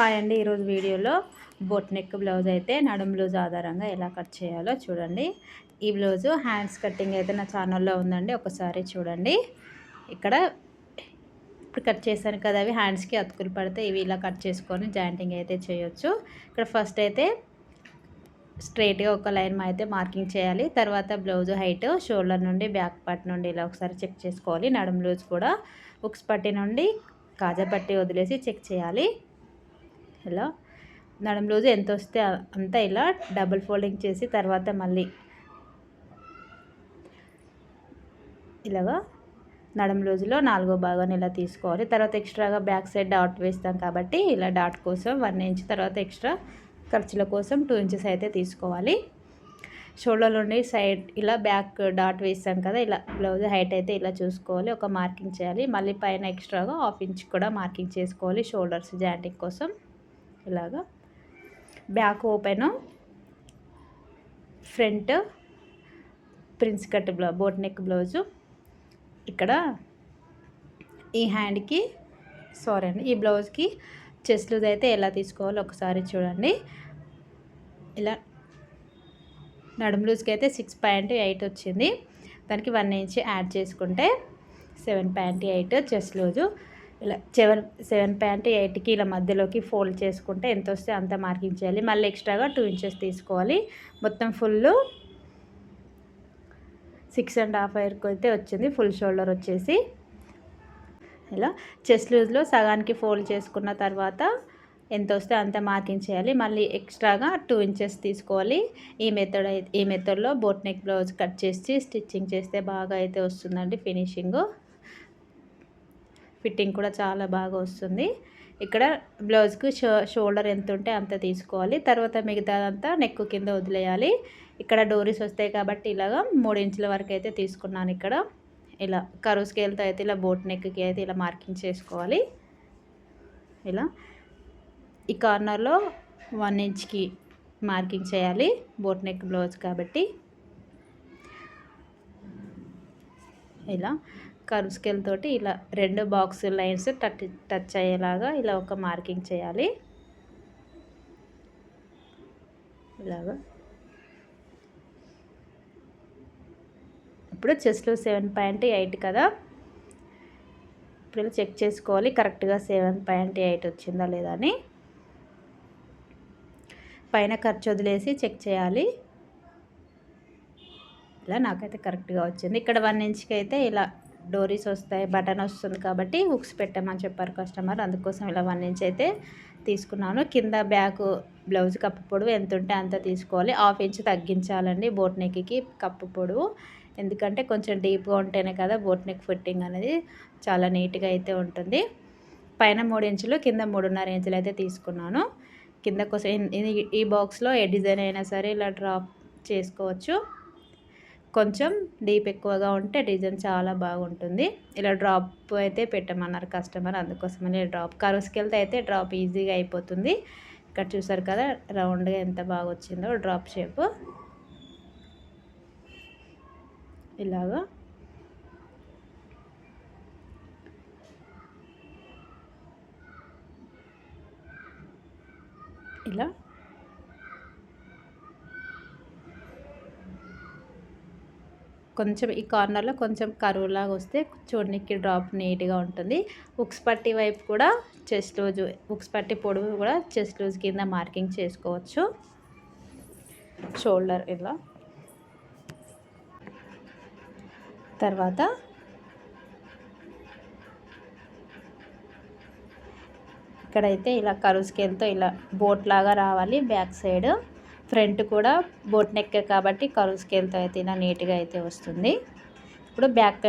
Hi అండి ఈరోజు వీడియోలో బొట్ నెక్ బ్లౌజ్ అయితే నడుం బ్లౌజ్ ఆధారంగా ఎలా కట్ చేయాలో చూడండి. ఈ బ్లౌజు హ్యాండ్స్ కటింగ్ అయితే నా ఛానల్లో ఉందండి. ఒకసారి చూడండి. ఇక్కడ ఇప్పుడు కట్ చేశాను కదా అవి హ్యాండ్స్కి అతుకులు పడితే ఇవి ఇలా కట్ చేసుకొని జాయింటింగ్ అయితే చేయొచ్చు. ఇక్కడ ఫస్ట్ అయితే స్ట్రైట్గా ఒక లైన్ అయితే మార్కింగ్ చేయాలి. తర్వాత బ్లౌజ్ హైట్ షోల్డర్ నుండి బ్యాక్ పార్ట్ నుండి ఇలా ఒకసారి చెక్ చేసుకోవాలి. నడుం బ్లౌజ్ కూడా ఉక్స్ పట్టి నుండి కాజా పట్టి వదిలేసి చెక్ చేయాలి. ఇలా నడుం రోజు ఎంత వస్తే అంతా ఇలా డబుల్ ఫోల్డింగ్ చేసి తర్వాత మళ్ళీ ఇలాగా నడుం రోజులో నాలుగో భాగాన్ని ఇలా తీసుకోవాలి. తర్వాత ఎక్స్ట్రాగా బ్యాక్ సైడ్ డాట్ వేస్తాం కాబట్టి ఇలా డాట్ కోసం వన్ ఇంచ్ తర్వాత ఎక్స్ట్రా ఖర్చుల కోసం టూ ఇంచెస్ అయితే తీసుకోవాలి. షోల్డర్ నుండి సైడ్ ఇలా బ్యాక్ డాట్ వేస్తాం కదా ఇలా బ్లౌజ్ హైట్ అయితే ఇలా చూసుకోవాలి. ఒక మార్కింగ్ చేయాలి. మళ్ళీ పైన ఎక్స్ట్రాగా హాఫ్ ఇంచ్ కూడా మార్కింగ్ చేసుకోవాలి షోల్డర్స్ జాయింటింగ్ కోసం. ఇలాగా. Back open. Front prince cut బ్లౌ boat neck blouse. ఇక్కడ ఈ హ్యాండ్కి సారీ అండి ఈ బ్లౌజ్కి చెస్లుది అయితే ఎలా తీసుకోవాలో ఒకసారి చూడండి. ఇలా నడుము లూజ్కి అయితే సిక్స్ పాయింట్ ఎయిట్ వచ్చింది. దానికి వన్ ఇంచ్ యాడ్ చేసుకుంటే seven point eight chest loose. ఇలా సెవెన్ సెవెన్ పాయింట్ ఎయిట్కి ఇలా మధ్యలోకి ఫోల్డ్ చేసుకుంటే ఎంత వస్తే అంత మార్కింగ్ చేయాలి మళ్ళీ ఎక్స్ట్రాగా టూ ఇంచెస్ తీసుకోవాలి. మొత్తం ఫుల్ సిక్స్ అండ్ హాఫ్ వైర్కి అయితే వచ్చింది. ఫుల్ షోల్డర్ వచ్చేసి ఇలా చెస్ట్ లూజ్లో సగానికి ఫోల్డ్ చేసుకున్న తర్వాత ఎంత వస్తే అంత మార్కింగ్ చేయాలి మళ్ళీ ఎక్స్ట్రాగా టూ ఇంచెస్ తీసుకోవాలి. ఈ మెథడ్ ఈ మెథడ్లో బోట్ నెక్ బ్లౌజ్ కట్ చేసి స్టిచ్చింగ్ చేస్తే బాగా అయితే వస్తుందండి ఫినిషింగ్. ఫిట్టింగ్ కూడా చాలా బాగా వస్తుంది. ఇక్కడ బ్లౌజ్కి షో షోల్డర్ ఎంత ఉంటే అంత తీసుకోవాలి. తర్వాత మిగతాదంతా నెక్ కింద వదిలేయాలి. ఇక్కడ డోరీస్ వస్తాయి కాబట్టి ఇలాగా మూడు ఇంచుల వరకు అయితే తీసుకున్నాను ఇక్కడ. ఇలా కరువు స్కేల్తో అయితే ఇలా బోట్ నెక్కి అయితే ఇలా మార్కింగ్ చేసుకోవాలి. ఇలా ఈ కార్నర్లో వన్ ఇంచ్కి మార్కింగ్ చేయాలి బోట్ నెక్ బ్లౌజ్ కాబట్టి. ఇలా కర్వ్ స్కేల్ తోటి ఇలా రెండు బాక్స్ లైన్స్ టచ్ టచ్ అయ్యేలాగా ఇలా ఒక మార్కింగ్ చేయాలి. ఇలాగా. ఇప్పుడు చెస్ట్లో సెవెన్ పాయింట్ ఎయిట్ కదా? ఇప్పుడు చెక్ చేసుకోవాలి కరెక్ట్గా సెవెన్ పాయింట్ ఎయిట్ వచ్చిందా లేదా అని. పైన ఖర్చు వదిలేసి చెక్ చేయాలి. ఇలా నాకైతే కరెక్ట్గా వచ్చింది. ఇక్కడ వన్ ఇంచ్కి అయితే ఇలా డోరీస్ వస్తాయి బటన్ వస్తుంది కాబట్టి హుక్స్ పెట్టమని చెప్పారు కస్టమర్. అందుకోసం ఇలా వన్ ఇంచ్ అయితే తీసుకున్నాను. కింద బ్యాక్ బ్లౌజ్ కప్పు పొడవు ఎంత ఉంటే అంత తీసుకోవాలి. హాఫ్ ఇంచ్ తగ్గించాలండి బోట్ నెక్కి కప్పు పొడవు. ఎందుకంటే కొంచెం డీప్గా ఉంటేనే కదా బోట్ నెక్ ఫిట్టింగ్ అనేది చాలా నీట్గా అయితే ఉంటుంది. పైన మూడు ఇంచులు కింద మూడున్నర ఇంచులు అయితే తీసుకున్నాను. కింద కోసం ఈ బాక్స్లో ఏ డిజైన్ అయినా సరే ఇలా డ్రాప్ చేసుకోవచ్చు. కొంచెం డీప్ ఎక్కువగా ఉంటే డిజైన్ చాలా బాగుంటుంది. ఇలా డ్రాప్ అయితే పెట్టమన్నారు కస్టమర్ అందుకోసమని డ్రాప్. కరుసుకెళ్తే వెళ్తే అయితే డ్రాప్ ఈజీగా అయిపోతుంది. ఇక్కడ చూసారు కదా రౌండ్గా ఎంత బాగా వచ్చిందో డ్రాప్ షేప్. ఇలాగా. ఇలా. కొంచెం ఈ కార్నర్లో కొంచెం కరువులాగా వస్తే చూడడానికి డ్రాప్ నీట్గా ఉంటుంది. ఉక్స్ పట్టి వైపు కూడా చెస్ట్ లూజ్ ఉక్స్ పట్టి పొడవు కూడా చెస్ట్ లూజ్ కింద మార్కింగ్ చేసుకోవచ్చు. షోల్డర్ ఇలా. తర్వాత ఇక్కడైతే ఇలా కరువు స్కేల్తో ఇలా బోట్ లాగా రావాలి బ్యాక్ సైడ్. ఫ్రంట్ కూడా బోట్ నెక్ కాబట్టి కరువు స్కేల్తో అయితే ఇలా నీట్గా అయితే వస్తుంది. ఇప్పుడు back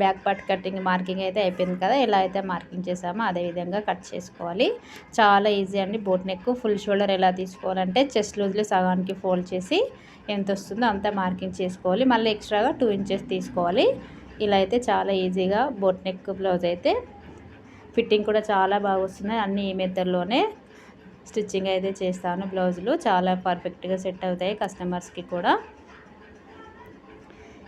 back part cutting marking అయితే అయిపోయింది కదా ఎలా అయితే మార్కింగ్ చేసామో అదే విధంగా కట్ చేసుకోవాలి. చాలా ఈజీ అండి బోట్ నెక్. ఫుల్ షోల్డర్ ఎలా తీసుకోవాలంటే చెస్ట్ లూజ్లో సగానికి ఫోల్డ్ చేసి ఎంత వస్తుందో అంతా మార్కింగ్ చేసుకోవాలి. మళ్ళీ ఎక్స్ట్రాగా టూ ఇంచెస్ తీసుకోవాలి. ఇలా అయితే చాలా ఈజీగా బోట్ నెక్ బ్లౌజ్ అయితే ఫిట్టింగ్ కూడా చాలా బాగా వస్తున్నాయి అన్ని ఈ మెథడ్లోనే. స్టిచ్చింగ్ అయితే చేస్తాను. బ్లౌజులు చాలా పర్ఫెక్ట్గా సెట్ అవుతాయి కస్టమర్స్కి కూడా.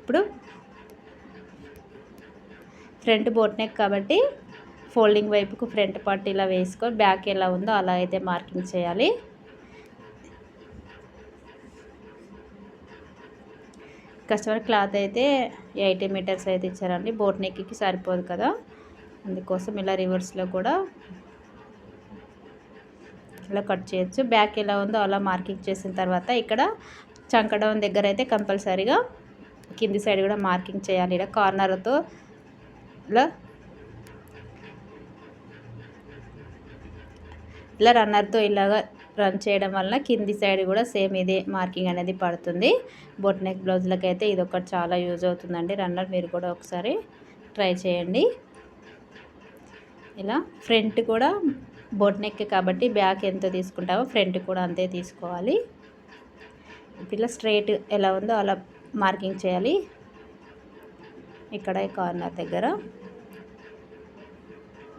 ఇప్పుడు ఫ్రంట్ బోట్ నెక్ కాబట్టి ఫోల్డింగ్ వైపుకు ఫ్రంట్ పార్ట్ ఇలా వేసుకొని బ్యాక్ ఎలా ఉందో అలా అయితే మార్కింగ్ చేయాలి. కస్టమర్ క్లాత్ అయితే ఎయిటీ మీటర్స్ అయితే ఇచ్చారండి. బోట్ నెక్కి సరిపోదు కదా. అందుకోసం ఇలా రివర్స్లో కూడా ఇలా కట్ చేయొచ్చు. బ్యాక్ ఎలా ఉందో అలా మార్కింగ్ చేసిన తర్వాత ఇక్కడ చంకడం దగ్గర అయితే కంపల్సరీగా కింది సైడ్ కూడా మార్కింగ్ చేయాలి. ఇలా కార్నర్తో ఇలా ఇలా రన్నర్తో ఇలాగ రన్ చేయడం వల్ల కింది సైడ్ కూడా సేమ్ ఇదే మార్కింగ్ అనేది పడుతుంది. బొట్ నెక్ బ్లౌజ్లకి అయితే ఇది ఒకటి చాలా యూజ్ అవుతుందండి. రన్నర్ మీరు కూడా ఒకసారి ట్రై చేయండి. ఇలా ఫ్రంట్ కూడా బోట్ నెక్ కాబట్టి బ్యాక్ ఎంత తీసుకుంటామో ఫ్రంట్ కూడా అంతే తీసుకోవాలి. ఇలా స్ట్రైట్ ఎలా ఉందో అలా మార్కింగ్ చేయాలి. ఇక్కడ కార్నర్ దగ్గర.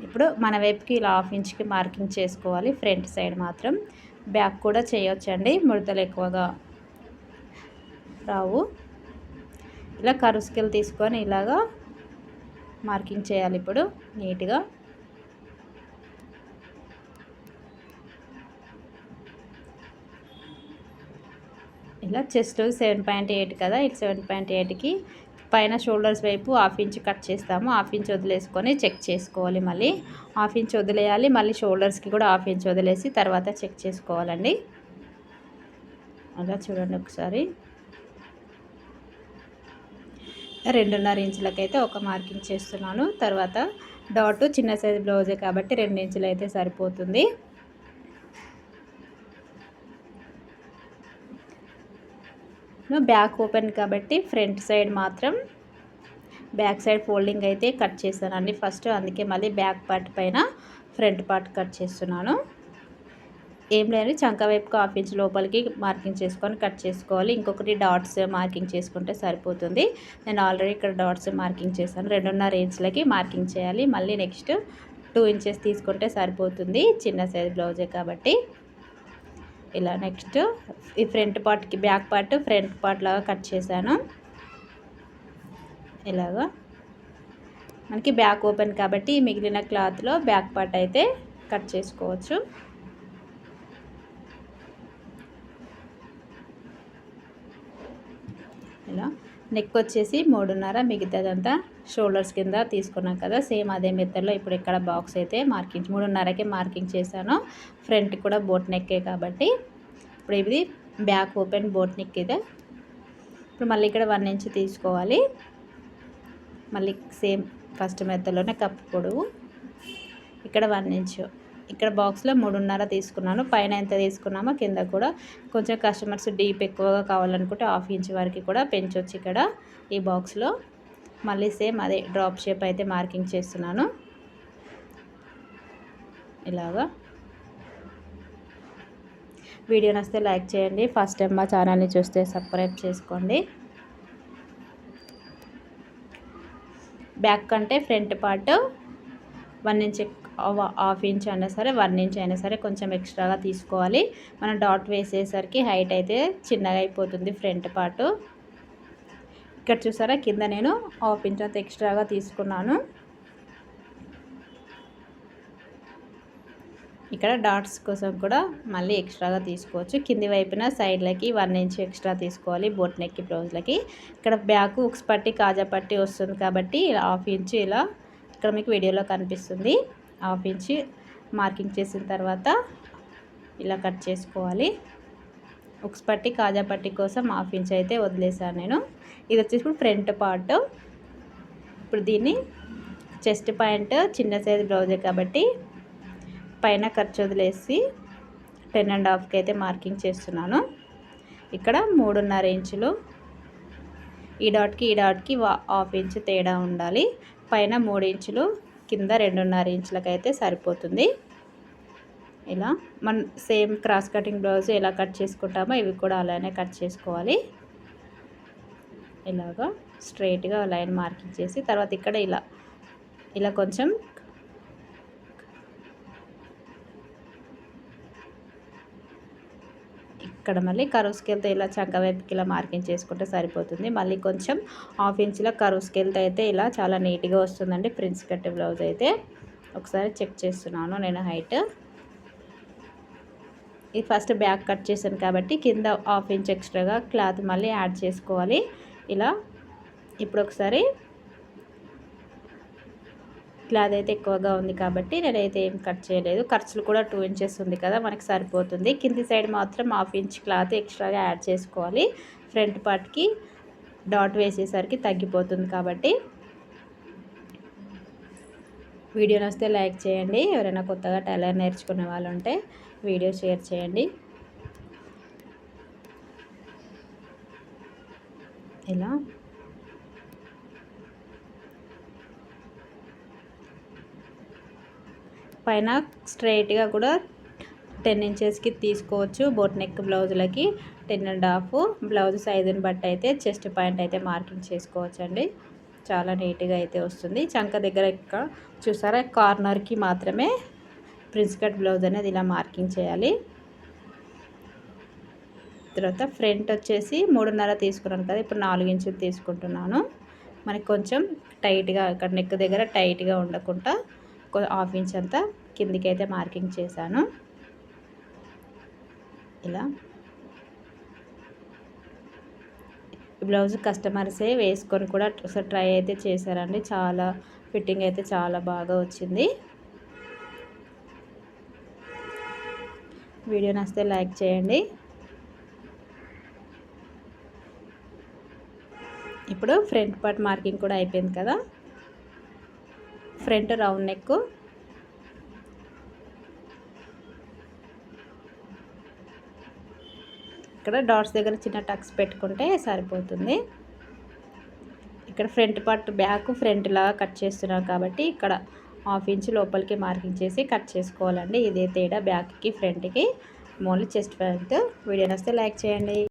ఇప్పుడు మన వైపుకి ఇలా హాఫ్ ఇంచ్కి మార్కింగ్ చేసుకోవాలి. ఫ్రంట్ సైడ్ మాత్రం బ్యాక్ కూడా చేయొచ్చండి. ముడతలు ఎక్కువగా రావు. ఇలా కరుసుకెళ్ళి తీసుకొని ఇలాగా మార్కింగ్ చేయాలి ఇప్పుడు నీట్గా. ఇలా చెస్ట్ సెవెన్ పాయింట్ ఎయిట్ కదా ఇటు సెవెన్ పాయింట్ ఎయిట్కి పైన షోల్డర్స్ వైపు హాఫ్ ఇంచ్ కట్ చేస్తాము. హాఫ్ ఇంచ్ వదిలేసుకొని చెక్ చేసుకోవాలి మళ్ళీ. హాఫ్ ఇంచ్ వదిలేయాలి మళ్ళీ షోల్డర్స్కి కూడా హాఫ్ ఇంచ్ వదిలేసి తర్వాత చెక్ చేసుకోవాలండి. అలా చూడండి ఒకసారి. రెండున్నర ఇంచులకైతే ఒక మార్కింగ్ చేస్తున్నాను. తర్వాత డాట్ చిన్న సైజ్ బ్లౌజే కాబట్టి రెండు ఇంచులు అయితే సరిపోతుంది. బ్యాక్ ఓపెన్ కాబట్టి ఫ్రంట్ సైడ్ మాత్రం బ్యాక్ సైడ్ ఫోల్డింగ్ అయితే కట్ చేశానండి ఫస్ట్ అందుకే మళ్ళీ బ్యాక్ పార్ట్ పైన ఫ్రంట్ పార్ట్ కట్ చేస్తున్నాను. ఏం లేదు చంక వైపుకి హాఫ్ ఇంచ్ లోపలికి మార్కింగ్ చేసుకొని కట్ చేసుకోవాలి. ఇంకొకటి డాట్స్ మార్కింగ్ చేసుకుంటే సరిపోతుంది. నేను ఆల్రెడీ ఇక్కడ డాట్స్ మార్కింగ్ చేశాను. రెండున్నర ఇంచ్లకి మార్కింగ్ చేయాలి. మళ్ళీ నెక్స్ట్ టూ ఇంచెస్ తీసుకుంటే సరిపోతుంది. చిన్న సైజ్ బ్లౌజే కాబట్టి. ఇలా నెక్స్ట్ ఈ ఫ్రంట్ పార్ట్కి బ్యాక్ పార్ట్ ఫ్రంట్ పార్ట్ లాగా కట్ చేశాను. ఇలాగా. మనకి బ్యాక్ ఓపెన్ కాబట్టి మిగిలిన క్లాత్లో బ్యాక్ పార్ట్ అయితే కట్ చేసుకోవచ్చు. ఇలా. నెక్ వచ్చేసి మూడున్నర మిగతాదంతా షోల్డర్స్ కింద తీసుకున్నాం కదా సేమ్ అదే మెథడ్లో ఇప్పుడు ఇక్కడ బాక్స్ అయితే మార్కింగ్ మూడున్నరకే మార్కింగ్ చేశాను. ఫ్రంట్ కూడా బోట్ నెక్కే కాబట్టి. ఇప్పుడు ఇది బ్యాక్ ఓపెన్ బోట్ నెక్ ఇదే. ఇప్పుడు మళ్ళీ ఇక్కడ వన్ ఇంచ్ తీసుకోవాలి. మళ్ళీ సేమ్ ఫస్ట్ మెత్తలోనే కప్పు పొడవు. ఇక్కడ వన్ ఇంచు. ఇక్కడ బాక్స్లో మూడున్నర తీసుకున్నాను. పైన ఎంత తీసుకున్నామో కింద కూడా కొంచెం కస్టమర్స్ డీప్ ఎక్కువగా కావాలనుకుంటే హాఫ్ ఇంచ్ వరకు కూడా పెంచవచ్చు ఇక్కడ ఈ బాక్స్లో. మళ్ళీ సేమ్ అదే డ్రాప్ షేప్ అయితే మార్కింగ్ చేస్తున్నాను. ఇలాగా. వీడియో నస్తే లైక్ చేయండి. ఫస్ట్ టైం మా ఛానల్ని చూస్తే సబ్స్క్రైబ్ చేసుకోండి. బ్యాక్ కంటే front part one inch half inch అయినా సరే వన్ ఇంచ్ అయినా సరే కొంచెం ఎక్స్ట్రాగా తీసుకోవాలి. మనం డాట్ వేసేసరికి హైట్ అయితే చిన్నగా అయిపోతుంది ఫ్రంట్ పార్టు. ఇక్కడ చూసారా? కింద నేను హాఫ్ ఇంచ్ అంత ఎక్స్ట్రాగా తీసుకున్నాను. ఇక్కడ డాట్స్ కోసం కూడా మళ్ళీ ఎక్స్ట్రాగా తీసుకోవచ్చు. కింది వైపున సైడ్లకి వన్ ఇంచ్ ఎక్స్ట్రా తీసుకోవాలి బోట్ నెక్కి బ్లౌజ్లకి ఇక్కడ బ్యాక్ ఉక్స్ పట్టి కాజా పట్టి వస్తుంది కాబట్టి హాఫ్ ఇంచ్ ఇలా ఇక్కడ మీకు వీడియోలో కనిపిస్తుంది. హాఫ్ ఇంచ్ మార్కింగ్ చేసిన తర్వాత ఇలా కట్ చేసుకోవాలి. ఉక్స్ పట్టి కాజా పట్టి కోసం హాఫ్ ఇంచ్ అయితే వదిలేసాను నేను. ఇది వచ్చేసి ఇప్పుడు ఫ్రంట్ పార్ట్. ఇప్పుడు దీన్ని చెస్ట్ పాయింట్ చిన్న సైజ్ బ్లౌజే కాబట్టి పైన ఖర్చు వదిలేసి టెన్ అండ్ హాఫ్కి అయితే మార్కింగ్ చేస్తున్నాను. ఇక్కడ మూడున్నర ఇంచులు. ఈ డాట్కి ఈ డాట్కి హాఫ్ ఇంచ్ తేడా ఉండాలి. పైన మూడు ఇంచులు కింద రెండున్నర ఇంచులకైతే అయితే సరిపోతుంది. ఇలా మన సేమ్ క్రాస్ కటింగ్ బ్లౌజ్ ఎలా కట్ చేసుకుంటామో ఇవి కూడా అలానే కట్ చేసుకోవాలి. ఇలాగా స్ట్రైట్గా లైన్ మార్కింగ్ చేసి తర్వాత ఇక్కడ ఇలా ఇలా కొంచెం ఇక్కడ మళ్ళీ కరువు స్కేల్తో ఇలా చక్క వైపుకి ఇలా మార్కింగ్ చేసుకుంటే సరిపోతుంది. మళ్ళీ కొంచెం హాఫ్ ఇంచ్లో కరువు స్కేల్తో అయితే ఇలా చాలా నీట్గా వస్తుందండి. ప్రిన్స్ కట్ బ్లౌజ్ అయితే. ఒకసారి చెక్ చేస్తున్నాను నేను హైట్. ఇది ఫస్ట్ బ్యాక్ కట్ చేశాను కాబట్టి కింద హాఫ్ ఇంచ్ ఎక్స్ట్రాగా క్లాత్ మళ్ళీ యాడ్ చేసుకోవాలి. ఇలా ఇప్పుడు ఒకసారి క్లాత్ అయితే ఎక్కువగా ఉంది కాబట్టి నేనైతే ఏం కట్ చేయలేదు. ఖర్చులు కూడా టూ ఇంచెస్ ఉంది కదా మనకి సరిపోతుంది. కింది సైడ్ మాత్రం హాఫ్ ఇంచ్ క్లాత్ ఎక్స్ట్రాగా యాడ్ చేసుకోవాలి. ఫ్రంట్ పార్ట్కి డాట్ వేసేసరికి తగ్గిపోతుంది కాబట్టి వీడియో వస్తే లైక్ చేయండి. ఎవరైనా కొత్తగా టైలర్ నేర్చుకునే వాళ్ళు ఉంటే వీడియో షేర్ చేయండి. ఇలా పైన స్ట్రైట్గా కూడా టెన్ ఇంచెస్కి తీసుకోవచ్చు బోట్ నెక్ బ్లౌజులకి. టెన్ అండ్ హాఫ్ బ్లౌజ్ సైజుని బట్టి అయితే చెస్ట్ పాయింట్ అయితే మార్కింగ్ చేసుకోవచ్చు అండి చాలా నీట్గా అయితే వస్తుంది. చంక దగ్గర ఇక్కడ చూసారా? కార్నర్కి మాత్రమే ప్రిన్స్ కట్ బ్లౌజ్ అనేది ఇలా మార్కింగ్ చేయాలి. తర్వాత ఫ్రంట్ వచ్చేసి మూడున్నర తీసుకున్నాను కదా ఇప్పుడు నాలుగు ఇంచులు తీసుకుంటున్నాను. మనకి కొంచెం టైట్గా ఇక్కడ నెక్ దగ్గర టైట్గా ఉండకుండా హాఫ్ ఇంచ్ అంతా కిందికి అయితే మార్కింగ్ చేశాను. ఇలా. బ్లౌజ్ కస్టమర్సే వేసుకొని కూడా ఒకసారి ట్రై అయితే చేశారండి. చాలా ఫిట్టింగ్ అయితే చాలా బాగా వచ్చింది. వీడియో నచ్చితే లైక్ చేయండి. ఇప్పుడు ఫ్రంట్ పార్ట్ మార్కింగ్ కూడా అయిపోయింది కదా. Front round neck. ఇక్కడ డాట్స్ దగ్గర చిన్న టక్స్ పెట్టుకుంటే సరిపోతుంది. ఇక్కడ ఫ్రంట్ పార్ట్ బ్యాక్ ఫ్రంట్ లాగా కట్ చేస్తున్నాం కాబట్టి ఇక్కడ హాఫ్ ఇంచ్ లోపలికి మార్కింగ్ చేసి కట్ చేసుకోవాలండి. ఇదే తేడా బ్యాక్కి ఫ్రంట్కి. మోన్లీ చెస్ట్ ప్యాంట్ వీడియో వస్తే లైక్ చేయండి.